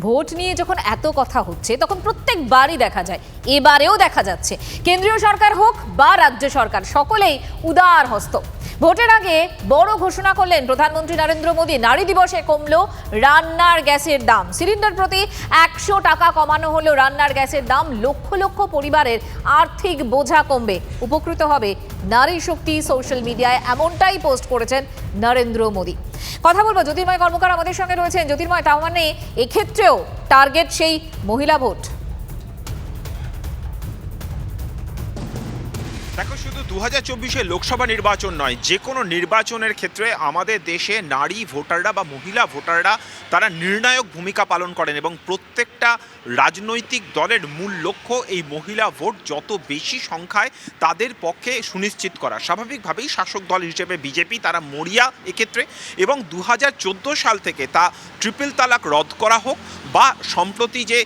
Vote নিয়ে যখন এত কথা হচ্ছে, তখন প্রত্যেকবারই দেখা যায়, এবারেও দেখা যাচ্ছে। কেন্দ্রীয় সরকার হোক বা রাজ্য সরকার, সকলেই উদার হস্ত। ভোটের আগে বড় ঘোষণা করলেন প্রধানমন্ত্রী নরেন্দ্র মোদী, নারী দিবসে কমলো রান্নার গ্যাসের দাম। সিলিন্ডার প্রতি একশো টাকা কমানো হলো রান্নার গ্যাসের দাম, লক্ষ লক্ষ পরিবারের আর্থিক বোঝা কমবে। উপকৃত হবে নারী শক্তি সোশ্যাল মিডিয়ায় এমনটাই পোস্ট করেছেন নরেন্দ্র মোদী। কথা বলব, জ্যোতির্ময় কর্মকার আমাদের সঙ্গে রয়েছেন। জ্যোতির্ময়, তার মানে এক্ষেত্রেও টার্গেট সেই মহিলা ভোট। দেখো, শুধু দু হাজার চব্বিশে লোকসভা নির্বাচন নয়, যে কোনো নির্বাচনের ক্ষেত্রে আমাদের দেশে নারী ভোটাররা বা মহিলা ভোটাররা তারা নির্ণায়ক ভূমিকা পালন করেন এবং প্রত্যেকটা রাজনৈতিক দলের মূল লক্ষ্য এই মহিলা ভোট যত বেশি সংখ্যায় তাদের পক্ষে সুনিশ্চিত করা। স্বাভাবিকভাবেই শাসক দল হিসেবে বিজেপি, তারা মরিয়া এক্ষেত্রে এবং দু হাজার চোদ্দ সাল থেকে তা ট্রিপল তালাক রদ করা হোক বা সম্প্রতি যে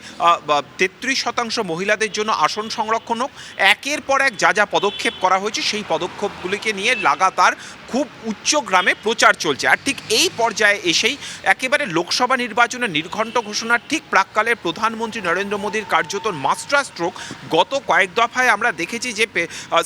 তেত্রিশ শতাংশ মহিলাদের জন্য আসন সংরক্ষণ হোক, একের পর এক যা যা পদক্ষেপ করা হয়েছে, সেই পদক্ষেপগুলিকে নিয়ে লাগাতার খুব উচ্চগ্রামে প্রচার চলছে। আর ঠিক এই পর্যায়ে এসেই একেবারে লোকসভা নির্বাচনের নির্ঘণ্ট ঘোষণার ঠিক প্রাককালে প্রধানমন্ত্রী নরেন্দ্র মোদীর কার্যত মাস্টার স্ট্রোক গত কয়েক দফায় আমরা দেখেছি যে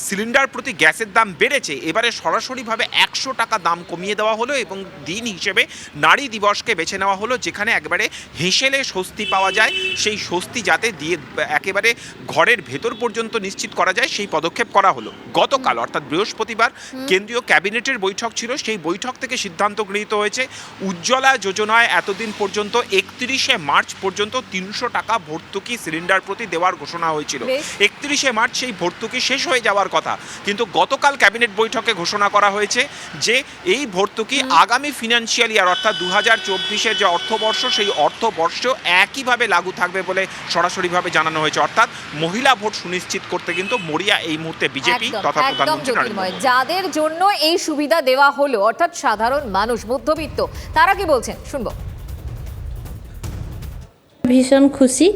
সিলিন্ডার প্রতি গ্যাসের দাম বেড়েছে। এবারে সরাসরিভাবে একশো টাকা দাম কমিয়ে দেওয়া হলো এবং দিন হিসেবে নারী দিবসকে বেছে নেওয়া হলো, যেখানে একবারে হেসেলে স্বস্তি পাওয়া যায়। সেই স্বস্তি যাতে দিয়ে, একেবারে ঘরের ভেতর পর্যন্ত নিশ্চিত করা যায়, সেই পদক্ষেপ করা হলো গতকাল অর্থাৎ বৃহস্পতিবার কেন্দ্রীয় ক্যাবিনেটের বৈঠক ছিল। সেই বৈঠক থেকে সিদ্ধান্ত গৃহীত হয়েছে উজ্জ্বলা যোজনায় এতদিন পর্যন্ত একত্রিশে মার্চ পর্যন্ত তিনশো টাকা ভর্তুকি সিলিন্ডার প্রতি দেওয়ার ঘোষণা হয়েছিল। একত্রিশে মার্চ সেই ভর্তুকি শেষ হয়ে যাওয়ার কথা। কিন্তু গতকাল ক্যাবিনেট বৈঠকে ঘোষণা করা হয়েছে যে এই ভর্তুকি আগামী ফিনান্সিয়াল ইয়ার অর্থাৎ দু হাজার চব্বিশের যে অর্থবর্ষ সেই অর্থবর্ষ একইভাবে লাগু থাকবে বলে সরাসরিভাবে জানানো হয়েছে। অর্থাৎ মহিলা ভোট সুনিশ্চিত করতে কিন্তু মরিয়া এই মুহূর্তে বিজেপি একদম তথা প্রধানমন্ত্রী নরেন্দ্র যাদের জন্য এই সুবিধা দেওয়া হলো অর্থাৎ সাধারণ মানুষ মধ্যবিত্ত তারা কি বলছেন? শুনব। ভীষণ খুশি।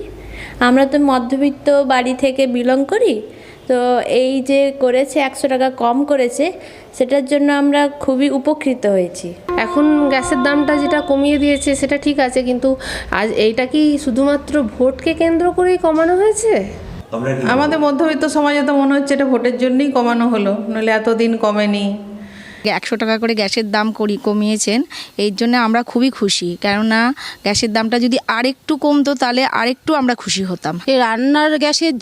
আমরা তো মধ্যবিত্ত বাড়ি থেকে বিলং করি তো এই যে করেছে একশো টাকা কম করেছে সেটার জন্য আমরা খুবই উপকৃত হয়েছি। এখন গ্যাসের দামটা যেটা কমিয়ে দিয়েছে সেটা ঠিক আছে কিন্তু আজ এইটা কি শুধুমাত্র ভোটকে কেন্দ্র করেই কমানো হয়েছে? আমাদের মধ্যবিত্ত সমাজে তো মনে হচ্ছে এটা ভোটের জন্যই কমানো হলো নইলে এতদিন কমেনি। একশো টাকা করে গ্যাসের দাম করি কমিয়েছেন এর জন্য আমরা খুবই খুশি। কেননা গ্যাসের দামটা যদি আরেকটু কমতো তাহলে আরেকটু আমরা খুশি হতাম। এই রান্নার গ্যাসের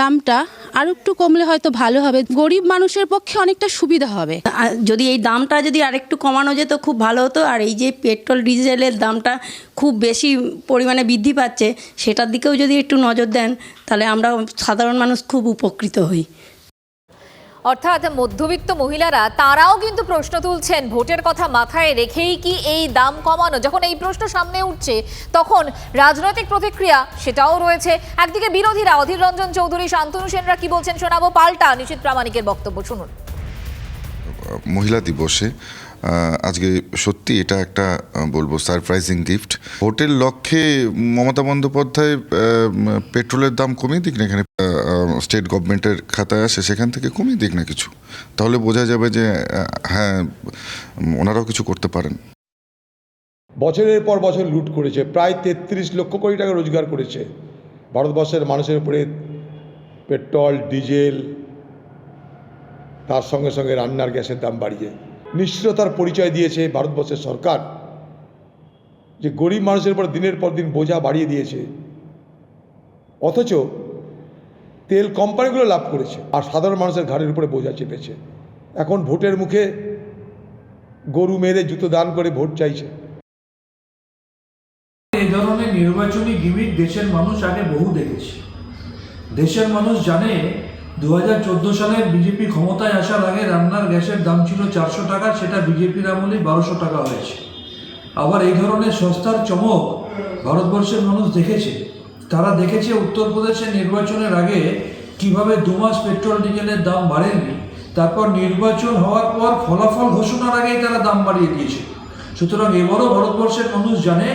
দামটা আর একটু কমলে হয়তো ভালো হবে। গরিব মানুষের পক্ষে অনেকটা সুবিধা হবে। আর যদি এই দামটা যদি আরেকটু কমানো যেত খুব ভালো হতো। আর এই যে পেট্রোল ডিজেলের দামটা খুব বেশি পরিমাণে বৃদ্ধি পাচ্ছে সেটার দিকেও যদি একটু নজর দেন তাহলে আমরা সাধারণ মানুষ খুব উপকৃত হই। অর্থাৎ মধ্যবিত্ত মহিলারা, তারাও কিন্তু প্রশ্ন তুলছেন, ভোটের কথা মাথায় রেখেই কি এই দাম কমানো? যখন এই প্রশ্ন সামনে উঠছে, তখন রাজনৈতিক প্রতিক্রিয়া সেটাও রয়েছে। একদিকে বিরোধীরা, অধীর রঞ্জন চৌধুরী, শান্তনু সেনরা কি বলছেন শোনাবো? পাল্টা নিশ্চিত প্রামাণিকের বক্তব্য শুনুন। মহিলা দিবসে আজকে সত্যি এটা একটা বলব সারপ্রাইজিং গিফট ভোটের লক্ষ্যে মমতা বন্দ্যোপাধ্যায় পেট্রোলের দাম কমিয়ে দিক না এখানে স্টেট গভর্নমেন্টের খাতায় আসে, সেখান থেকে কমিয়ে দিক না কিছু? তাহলে বোঝা যাবে যে হ্যাঁ ওনারাও কিছু করতে পারেন। বছরের পর বছর লুট করেছে, প্রায় তেত্রিশ লক্ষ কোটি টাকা রোজগার করেছে। ভারতবর্ষের মানুষের উপরে পেট্রোল, ডিজেল, তার সঙ্গে সঙ্গে রান্নার গ্যাসের দাম বাড়িয়ে। নিশ্চয়তার পরিচয় দিয়েছে ভারতবর্ষের সরকার, যে গরিব মানুষের উপর দিনের পর দিন বোঝা বাড়িয়ে দিয়েছে। অথচ তেল কোম্পানিগুলো লাভ করেছে আর সাধারণ মানুষের ঘাড়ের উপরে বোঝা চেপেছে। এখন ভোটের মুখে গরু মেরে জুতো দান করে ভোট চাইছে। এই ধরনের নির্বাচনী গিমিক দেশের মানুষ আগে বহু দেখেছে। দেশের মানুষ জানে দু হাজার চোদ্দ সালে বিজেপি ক্ষমতায় আসার আগে রান্নার গ্যাসের দাম ছিল চারশো টাকা, সেটা বিজেপির আমলে বারোশো টাকা হয়েছে। আবার এই ধরনের সস্তার চমক ভারতবর্ষের মানুষ দেখেছে। তারা দেখেছে উত্তরপ্রদেশের নির্বাচনের আগে কীভাবে দু মাস পেট্রোল, ডিজেলের দাম বাড়েনি, তারপর নির্বাচন হওয়ার পর ফলাফল ঘোষণার আগেই তারা দাম বাড়িয়ে দিয়েছে। সুতরাং এবারও ভারতবর্ষের মানুষ জানে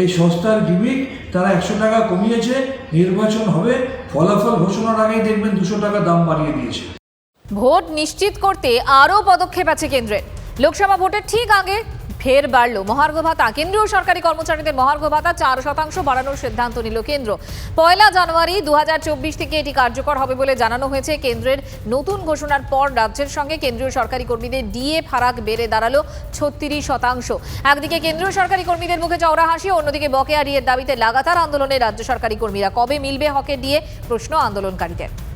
এই সস্তার গিমিক তারা একশো টাকা কমিয়েছে, নির্বাচন হবে, ফলাফল ঘোষণার আগেই দেখবেন দুশো টাকা দাম বাড়িয়ে দিয়েছে। ভোট নিশ্চিত করতে আরও পদক্ষেপ আছে কেন্দ্রের লোকসভা ভোটের ঠিক আগে ফের বাড়ল। মহার্ঘ ভাতা। কেন্দ্রীয় সরকারি কর্মচারীদের মহার্ঘ ভাতা চার শতাংশ বাড়ানোর সিদ্ধান্ত নিল কেন্দ্র। পয়লা জানুয়ারি দু হাজার চব্বিশ থেকে এটি কার্যকর হবে বলে জানানো হয়েছে। কেন্দ্রের নতুন ঘোষণার পর রাজ্যের সঙ্গে কেন্দ্রীয় সরকারি কর্মীদের ডিএ ফারাক বেড়ে দাঁড়াল ছত্রিশ শতাংশ। একদিকে কেন্দ্রীয় সরকারি কর্মীদের মুখে চওড়া হাসি, অন্যদিকে বকেয়া ডিএর দাবিতে লাগাতার আন্দোলনে রাজ্য সরকারি কর্মীরা কবে মিলবে হকে ডিএ? প্রশ্ন আন্দোলনকারীদের।